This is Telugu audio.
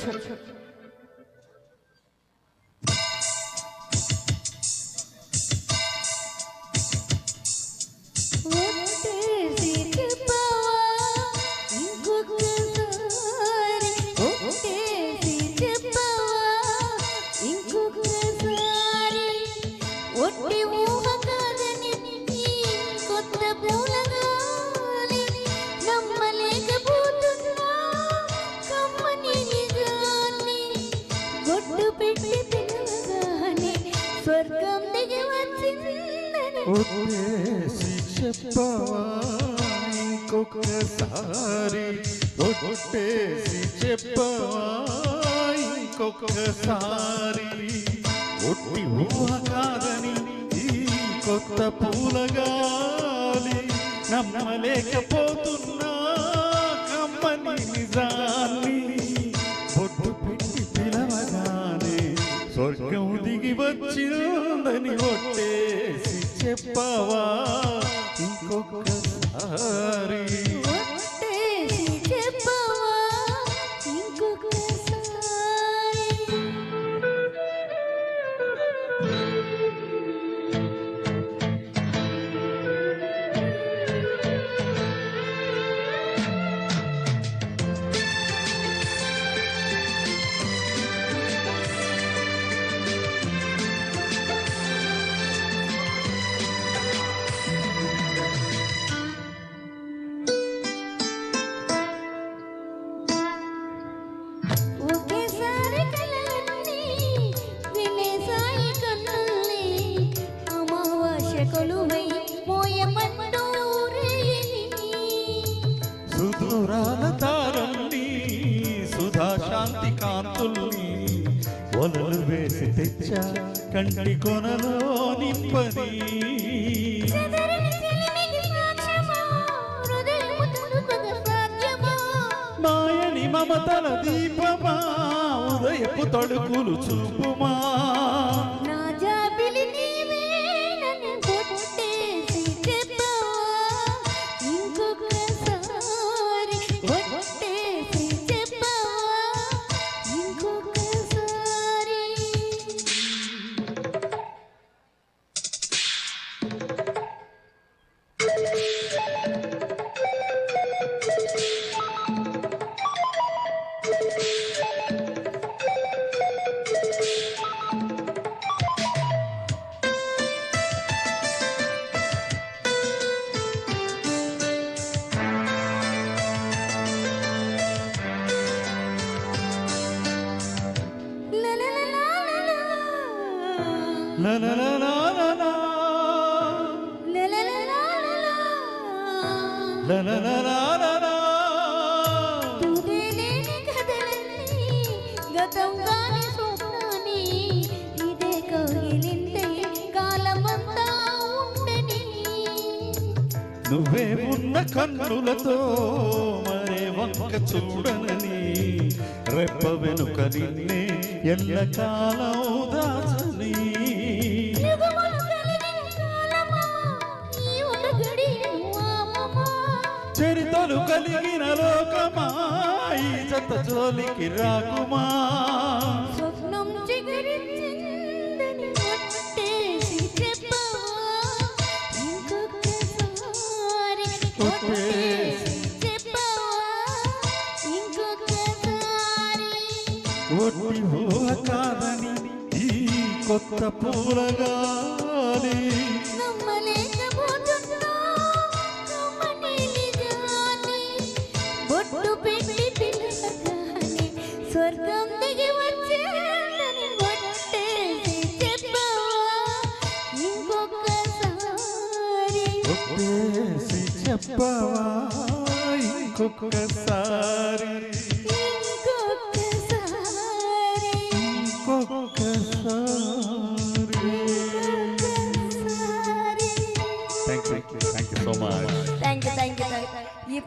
ছোট ఒట్టేసి చెప్పవా ఇంకొకసారి ఒట్టేసి చెప్పవా ఇంకొకసారి ఒట్టి ఊహ కాదని ఈ కొత్త పూలగాలి నమ్మలేకపోతున్నా కమ్మని నిజా వచ్చిందని ఒట్టేసి చెప్పవా? ఇంకొకసారి. ఒట్టేసి వలలు వేసి తెచ్చా కంటి కొనలో నింపని. మాయని మమతల దీపమా ఉదయపు తడుకులు చూపుమా. la la la la నువ్వే ఉన్న కన్నులతో మరే వంక చూడనని రెప్ప వెనుక నిన్నే ఎల్ల కాలం చరితలు కలిగిన లోకమా? ఈ జత జోలికి రాకుమా? స్వప్నం చిగురించిందని ఒట్టేసి చెప్పవా? ఇంకొకసారి ఒట్టేసి చెప్పవా? ఇంకొకసారి ఒట్టి ఊహ కాదని ఈ కొత్త పూలగాలి. చెప్పవా ఇంకొకసారి